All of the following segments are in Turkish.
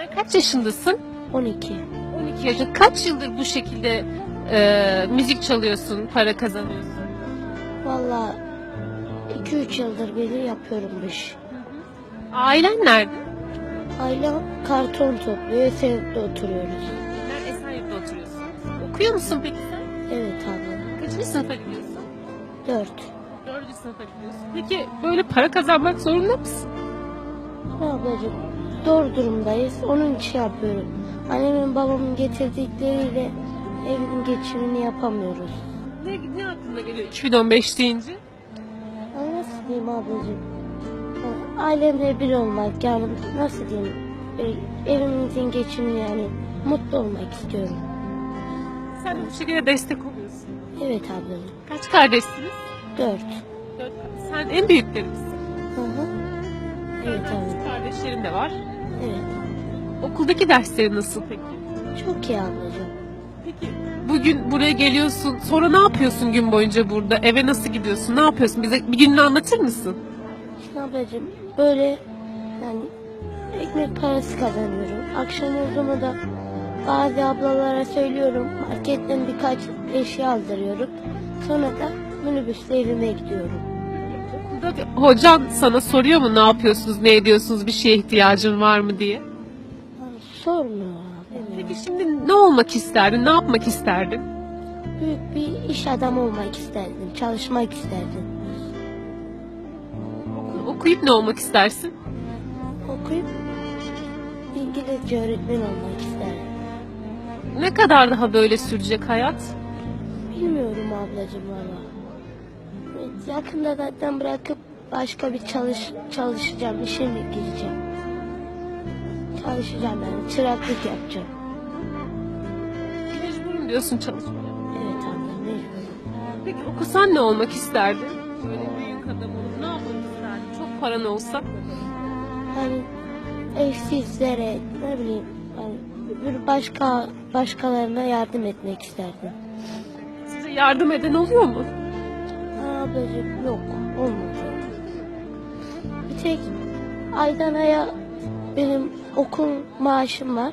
Ömer kaç yaşındasın? 12. 12 yaşında. Kaç yıldır bu şekilde e, müzik çalıyorsun, para kazanıyorsun? Valla 2-3 yıldır beri yapıyorum bu işi. Ailen nerede? Ailem karton topluyor. Esenlik'te oturuyoruz. Ben Esenyurt'ta oturuyorsun. Okuyor musun peki sen? Evet abla. Kaçıncı sınıfa gidiyorsun? 4. Dördüncü sınıfa gidiyorsun. Peki böyle para kazanmak zorunda mısın? Ablacığım zor durumdayız. Onun için yapıyorum. Annemin babamın getirdikleriyle evin geçimini yapamıyoruz. Ne, ne aklına geliyor 2015 deyince? Ya nasıl diyeyim ablacığım? Ailemle bir olmak yani nasıl diyeyim? Böyle evimizin geçimini yani mutlu olmak istiyorum. Sen de bu şekilde destek oluyorsun. Evet ablacığım. Kaç kardeşsiniz? 4. Dört. Sen en büyükleri misin? Hı hı. Evet abi. Kardeşlerin de var. Evet. Okuldaki dersleri nasıl peki? Çok iyi ablacığım. Peki bugün buraya geliyorsun. Sonra ne yapıyorsun gün boyunca burada? Eve nasıl gidiyorsun? Ne yapıyorsun? Bize bir gününü anlatır mısın? Şimdi ablacığım böyle yani ekmek parası kazanıyorum. Akşam olduğumu da bazı ablalara söylüyorum. Marketten birkaç eşya aldırıyorum. Sonra da minibüsle evime gidiyorum. Bir hocan sana soruyor mu ne yapıyorsunuz, ne ediyorsunuz, bir şeye ihtiyacın var mı diye? Sormuyor. Peki şimdi ne olmak isterdin, ne yapmak isterdin? Büyük bir iş adamı olmak isterdim. Çalışmak isterdim. Okuyup ne olmak istersin? Okuyup İngilizce öğretmen olmak isterdim. Ne kadar daha böyle sürecek hayat? Bilmiyorum ablacığım valla. Yakında zaten bırakıp başka bir çalış çalışacağım, işe mi gireceğim? Çalışacağım yani, çıraklık yapacağım. Mecburum diyorsun çalışmaya. Evet abla, mecburum. Peki okusan ne olmak isterdin? Böyle büyük adam olup ne yapmak isterdin? Çok paran olsa. Hani evsizlere, ne bileyim, hani bir başka başkalarına yardım etmek isterdim. Size yardım eden oluyor mu? Ha, ablacığım yok, olmadı. Bir tek aydan aya benim okul maaşım var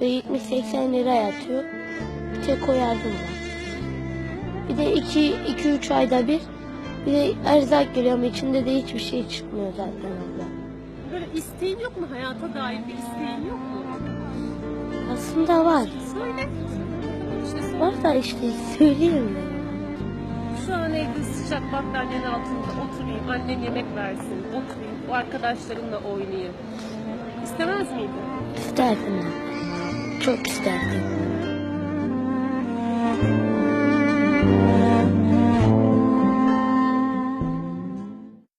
ve 70-80 lira yatıyor. Bir tek o yardım var. Bir de 2-3 ayda bir bir de erzak geliyor ama içinde de hiçbir şey çıkmıyor zaten abla. Böyle isteğin yok mu? Hayata dair bir isteğin yok mu? Aslında var. Söyle. İşte söyle. Var da işte söyleyeyim mi? Şu evde sıcak battaniyenin altında oturayım, annem yemek versin, oturayım, o arkadaşlarımla oynayayım. İstemez miydin? İsterdim. Çok isterdim.